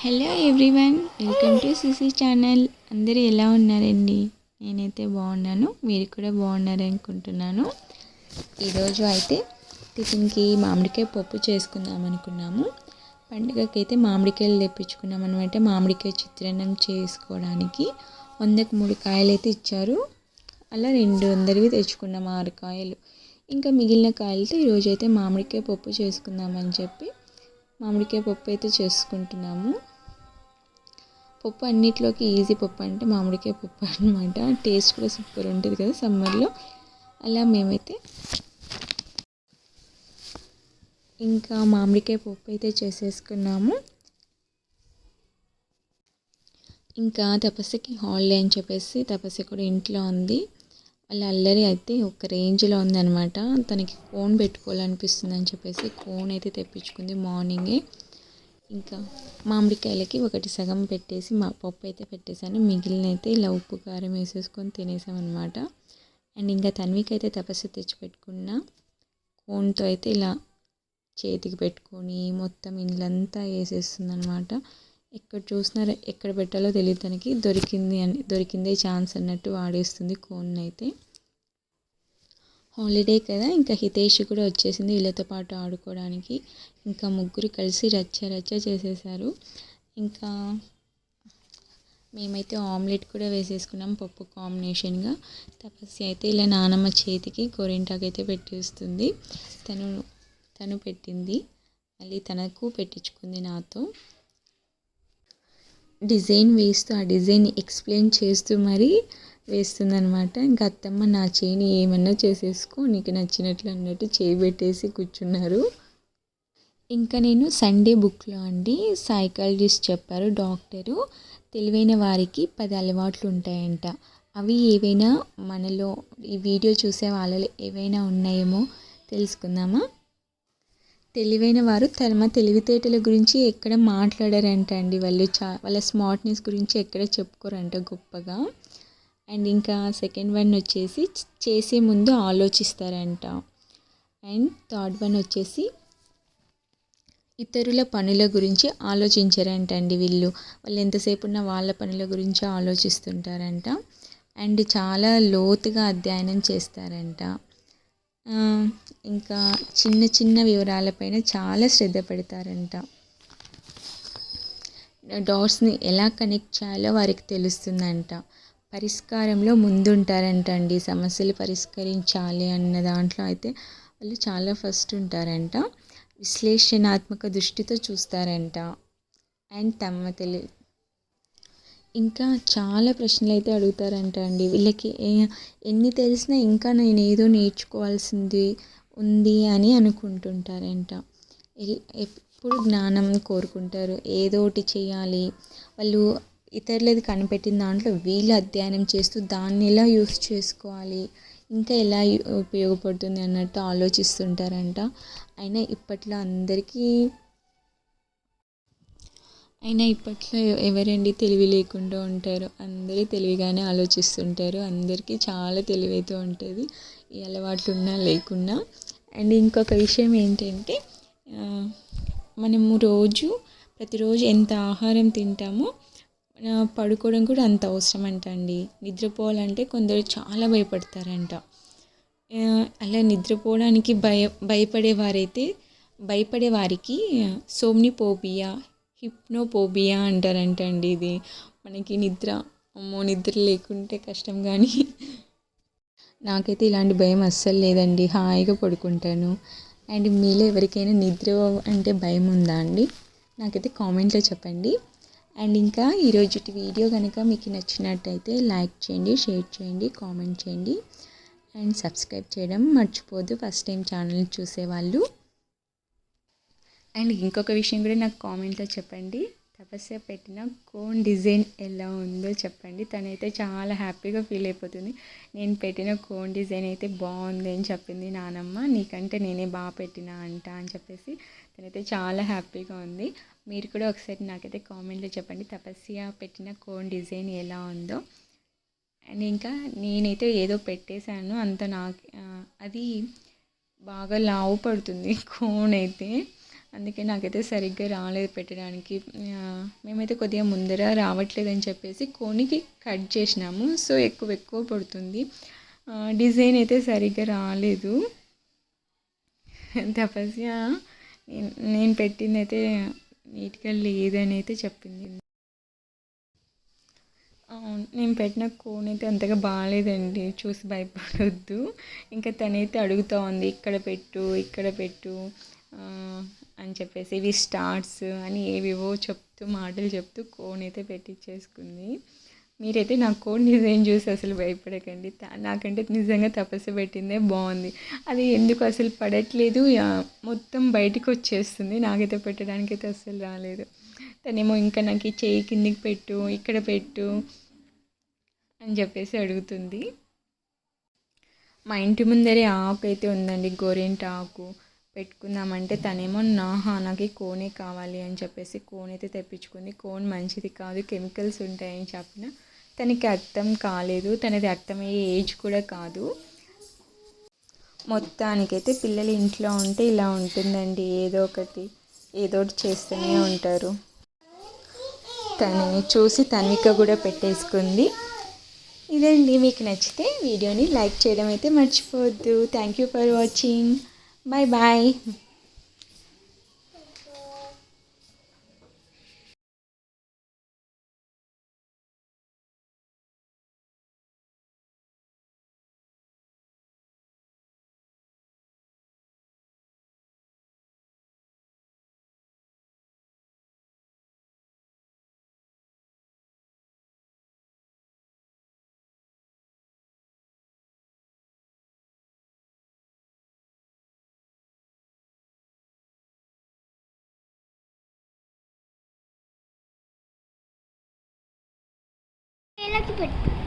Hello everyone welcome to CC channel అందరూ ఎలా ఉన్నారండి? నేనైతే బాగున్నాను మీరు కూడా బాగున్నారనుకుంటున్నాను. ఈరోజు అయితే టిఫిన్కి మామిడికాయ పప్పు చేసుకుందాం అనుకున్నాము. పండుగకి అయితే మామిడికాయలు తెప్పించుకున్నాం అనమాట మామిడికాయ చిత్రాన్నం చేసుకోవడానికి వందకు మూడు కాయలు అయితే ఇచ్చారు. అలా రెండు వందలవి తెచ్చుకున్నాం ఆరు కాయలు. ఇంకా మిగిలిన కాయలతో ఈరోజు అయితే మామిడికాయ పప్పు చేసుకుందామని చెప్పి మామిడికాయ పప్పు అయితే చేసుకుంటున్నాము. పప్పు అన్నిట్లోకి ఈజీ పప్పు అంటే మామిడికాయ పప్పు అనమాట టేస్ట్ కూడా సూపర్ ఉంటుంది కదా సమ్మర్లో. అలా మేమైతే ఇంకా మామిడికాయ పప్పు అయితే చేసేసుకున్నాము. ఇంకా తపస్సుకి హాలిడే అని చెప్పేసి తపస్సు కూడా ఇంట్లో ఉంది. వాళ్ళ అల్లరి అయితే ఒక రేంజ్లో ఉందనమాట తనకి కోన్ పెట్టుకోవాలనిపిస్తుంది అని చెప్పేసి కోన్ అయితే తెప్పించుకుంది మార్నింగే. ఇంకా మామిడికాయలకి ఒకటి సగం పెట్టేసి మా పప్పు అయితే పెట్టేశాను. మిగిలిన అయితే ఇలా ఉప్పు కారం వేసేసుకొని తినేసామన్నమాట. అండ్ ఇంకా తన్వికి అయితే తపస్సు తెచ్చిపెట్టుకున్న కోన్తో అయితే ఇలా చేతికి పెట్టుకొని మొత్తం ఇల్లంతా వేసేస్తుంది అనమాట ఎక్కడ చూసినా ఎక్కడ పెట్టాలో తెలియదు తనకి. దొరికింది అని దొరికిందే ఛాన్స్ అన్నట్టు వాడేస్తుంది కోన్ అయితే హాలిడే కదా ఇంకా హితేష్ కూడా వచ్చేసింది వీళ్ళతో పాటు ఆడుకోవడానికి. ఇంకా ముగ్గురు కలిసి రచ్చ రచ్చ చేసేసారు. ఇంకా మేమైతే ఆమ్లెట్ కూడా వేసేసుకున్నాం పప్పు కాంబినేషన్గా. తపస్య అయితే ఇలా నానమ్మ చేతికి గోరింటాకు అయితే పెట్టేస్తుంది. తను తను పెట్టింది. మళ్ళీ తనకు పెట్టించుకుంది నాతో. డిజైన్ వేస్తూ ఆ డిజైన్ ఎక్స్ప్లెయిన్ చేస్తూ మరీ వేస్తుందనమాట ఇంకా అత్తమ్మ నా చేయిని ఏమన్నా చేసేసుకో నీకు నచ్చినట్లు అన్నట్టు చేయి పెట్టేసి కూర్చున్నారు. ఇంకా నేను సండే బుక్లో అండి సైకాలజిస్ట్ చెప్పారు డాక్టరు. తెలివైన వారికి పది అలవాట్లు ఉంటాయంట. అవి ఏవైనా మనలో ఈ వీడియో చూసే వాళ్ళలో ఏవైనా ఉన్నాయేమో తెలుసుకుందామా? తెలివైన వారు తమ తెలివితేటల గురించి ఎక్కడ మాట్లాడారంట అండి వాళ్ళు చా వాళ్ళ స్మార్ట్నెస్ గురించి ఎక్కడ చెప్పుకోరంట గొప్పగా. అండ్ ఇంకా సెకండ్ వన్ వచ్చేసి చేసే ముందు ఆలోచిస్తారంట. అండ్ థర్డ్ వన్ వచ్చేసి ఇతరుల పనుల గురించి ఆలోచించారంట అండి వీళ్ళు. వాళ్ళు ఎంతసేపు ఉన్న వాళ్ళ పనుల గురించి ఆలోచిస్తుంటారంట. అండ్ చాలా లోతుగా అధ్యయనం చేస్తారంట. ఇంకా చిన్న చిన్న వివరాలపైన చాలా శ్రద్ధ పెడతారంట. డాట్స్ని ఎలా కనెక్ట్ చేయాలో వారికి తెలుస్తుందంట. పరిష్కారంలో ముందుంటారంట అండి సమస్యలు పరిష్కరించాలి అన్న దాంట్లో అయితే వాళ్ళు చాలా ఫస్ట్ ఉంటారంట. విశ్లేషణాత్మక దృష్టితో చూస్తారంట. అండ్ తమ తెలి ఇంకా చాలా ప్రశ్నలు అయితే అడుగుతారంట అండి. వీళ్ళకి ఎన్ని తెలిసినా ఇంకా నేను ఏదో నేర్చుకోవాల్సింది ఉంది అని అనుకుంటుంటారంట. ఎప్పుడు జ్ఞానం కోరుకుంటారు? ఏదో ఒకటి చేయాలి. వాళ్ళు ఇతరులది కనిపెట్టిన దాంట్లో వీళ్ళు అధ్యయనం చేస్తూ దాన్ని ఎలా యూస్ చేసుకోవాలి? ఇంకా ఎలా ఉపయోగపడుతుంది అన్నట్టు ఆలోచిస్తుంటారంట. అయినా ఇప్పట్లో అందరికీ అయినా ఇప్పట్లో ఎవరండి తెలివి లేకుండా ఉంటారు అందరూ తెలివిగానే ఆలోచిస్తుంటారు. అందరికీ చాలా తెలివైతే ఉంటుంది. ఈ అలవాట్లు ఉన్నా లేకున్నా. అండ్ ఇంకొక విషయం ఏంటంటే మనము రోజు ప్రతిరోజు ఎంత ఆహారం తింటామో పడుకోవడం కూడా అంత అవసరం అంట అండి నిద్రపోవాలంటే కొందరు చాలా భయపడతారంట. అలా నిద్రపోవడానికి భయ భయపడేవారైతే భయపడే వారికి సోమ్నిపోబియా హిప్నోపోబియా అంటారంట అండి ఇది. మనకి నిద్ర అమ్మో నిద్ర లేకుంటే కష్టం కానీ నాకైతే ఇలాంటి భయం అస్సలు లేదండి. హాయిగా పడుకుంటాను. అండ్ మీలో ఎవరికైనా నిద్ర అంటే భయం ఉందా అండి? నాకైతే కామెంట్లో చెప్పండి. అండ్ ఇంకా ఈరోజు వీడియో కనుక మీకు నచ్చినట్టయితే లైక్ చేయండి షేర్ చేయండి కామెంట్ చేయండి. అండ్ సబ్స్క్రైబ్ చేయడం మర్చిపోద్దు ఫస్ట్ టైం ఛానల్ చూసేవాళ్ళు అండ్ ఇంకొక విషయం కూడా నాకు కామెంట్లో చెప్పండి. తపస్య పెట్టిన కోన్ డిజైన్ ఎలా ఉందో చెప్పండి. తనైతే చాలా హ్యాపీగా ఫీల్ అయిపోతుంది. నేను పెట్టిన కోన్ డిజైన్ అయితే బాగుంది అని చెప్పింది నానమ్మ. నీకంటే నేనే బాగా పెట్టిన అంట అని చెప్పేసి తనైతే చాలా హ్యాపీగా ఉంది. మీరు కూడా ఒకసారి నాకైతే కామెంట్లో చెప్పండి. తపస్య పెట్టిన కోన్ డిజైన్ ఎలా ఉందో. అండ్ ఇంకా నేనైతే ఏదో పెట్టేశాను. అంత నాకు అది బాగా లావు పడుతుంది కోన్ అయితే. అందుకే నాకైతే సరిగ్గా రాలేదు పెట్టడానికి. మేమైతే కొద్దిగా ముందర రావట్లేదని చెప్పేసి కోనికి కట్ చేసినాము. సో ఎక్కువ ఎక్కువ పడుతుంది. డిజైన్ అయితే సరిగ్గా రాలేదు. తపస్యా నేను నేను పెట్టింది అయితే నీట్గా లేదని అయితే చెప్పింది. అవును నేను పెట్టిన కోన్ అయితే అంతగా బాగాలేదండి. చూసి భయపడొద్దు. ఇంకా తనైతే అడుగుతూ ఉంది ఇక్కడ పెట్టు ఇక్కడ పెట్టు. అని చెప్పేసి ఇవి స్టార్స్ అని ఏవేవో చెప్తూ మాటలు చెప్తూ కోన్ అయితే పెట్టించేసుకుంది మీరైతే నా కోన్ డిజైన్ చూసి అసలు భయపడకండి. నాకంటే నిజంగా తపస్సు పెట్టిందే బాగుంది. అది ఎందుకు అసలు పడట్లేదు? మొత్తం బయటికి వచ్చేస్తుంది. నాకైతే పెట్టడానికి అయితే అసలు రాలేదు. తనేమో ఇంకా నాకు ఈ చేయి కిందికి పెట్టు ఇక్కడ పెట్టు అని చెప్పేసి అడుగుతుంది. మా ఇంటి ముందరే ఆకు అయితే ఉందండి గోరెంట ఆకు పెట్టుకుందామంటే తనేమో నాహా నాకు కోనే కావాలి అని చెప్పేసి కోన్ అయితే తెప్పించుకుంది. కోన్ మంచిది కాదు కెమికల్స్ ఉంటాయని చెప్పిన తనకి అర్థం కాలేదు. తనది అర్థమయ్యే ఏజ్ కూడా కాదు. మొత్తానికైతే పిల్లలు ఇంట్లో ఉంటే ఇలా ఉంటుందండి. ఏదో ఒకటి ఏదో ఒకటి చేస్తూనే ఉంటారు. తనని చూసి తన్విక కూడా పెట్టేసుకుంది. ఇదండి. మీకు నచ్చితే వీడియోని లైక్ చేయడం అయితే మర్చిపోవద్దు. Thank you for watching Bye bye. వేలకి పెట్టు